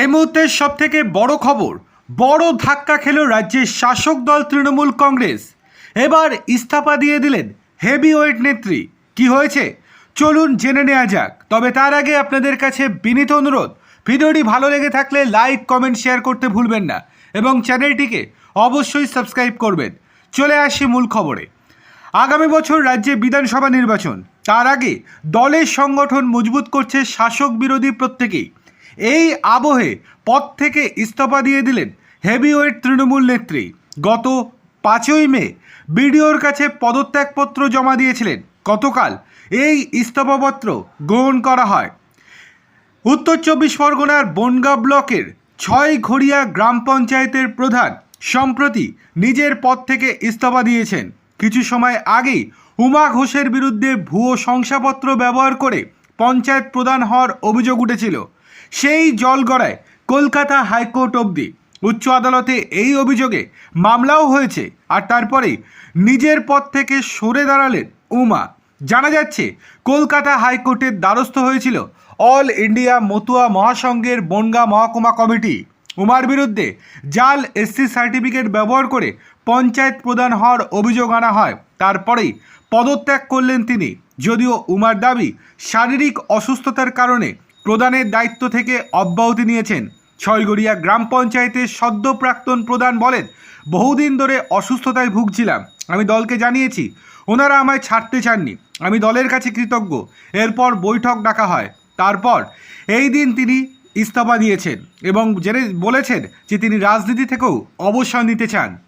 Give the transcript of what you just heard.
এই মুহূর্তের সব থেকে বড় খবর, বড় ধাক্কা খেল রাজ্যের শাসক দল তৃণমূল কংগ্রেস। এবার ইস্তফা দিয়ে দিলেন হেভিওয়েট নেত্রী। কি হয়েছে? চলুন জেনে নেওয়া যাক। তবে তার আগে আপনাদের কাছে বিনীত অনুরোধ, ভিডিওটি ভালো লেগে থাকলে লাইক, কমেন্ট, শেয়ার করতে ভুলবেন না এবং চ্যানেলটিকে অবশ্যই সাবস্ক্রাইব করবেন। চলে আসি মূল খবরে। আগামী বছর রাজ্যে বিধানসভা নির্বাচন। তার আগে দলের সংগঠন মজবুত করছে শাসক বিরোধী প্রত্যেকেই। এই আবহে পদ থেকে ইস্তফা দিয়ে দিলেন হেভিওয়েট তৃণমূল নেত্রী। গত পাঁচই মে বিডিওর কাছে পদত্যাগপত্র জমা দিয়েছিলেন। গতকাল এই ইস্তফাপত্র গ্রহণ করা হয়। উত্তর চব্বিশ পরগনার বনগাঁ ব্লকের ছয় ঘড়িয়া গ্রাম পঞ্চায়েতের প্রধান সম্প্রতি নিজের পদ থেকে ইস্তফা দিয়েছেন। কিছু সময় আগেই উমা ঘোষের বিরুদ্ধে ভুয়ো শংসাপত্র ব্যবহার করে পঞ্চায়েত প্রধান হওয়ার অভিযোগ উঠেছিল। সেই জলগড়ায় কলকাতা হাইকোর্ট অবধি উচ্চ আদালতে এই অভিযোগে মামলাও হয়েছে আর তারপরে নিজের পদ থেকে সরে দাঁড়ালেন উমা। জানা যাচ্ছে, কলকাতা হাইকোর্টের দ্বারস্থ হয়েছিল অল ইন্ডিয়া মতুয়া মহাসংঘের বনগাঁ মহকুমা কমিটি। উমার বিরুদ্ধে জাল এসসি সার্টিফিকেট ব্যবহার করে পঞ্চায়েত প্রধান হওয়ার অভিযোগ আনা হয়। তারপরেই পদত্যাগ করলেন তিনি। যদিও উমার দাবি শারীরিক অসুস্থতার কারণে প্রধানের দায়িত্ব থেকে অব্যাহতি নিয়েছেন। ছয়গড়িয়া গ্রাম পঞ্চায়েতের সদ্য প্রাক্তন প্রধান বলেন, বহুদিন ধরে অসুস্থতায় ভুগছিলাম। আমি দলকে জানিয়েছি, ওনারা আমায় ছাড়তে চাননি। আমি দলের কাছে কৃতজ্ঞ। এরপর বৈঠক ডাকা হয়। তারপর এই দিন তিনি ইস্তফা দিয়েছেন এবং জেনে বলেছেন যে তিনি রাজনীতি থেকেও অবসর নিতে চান।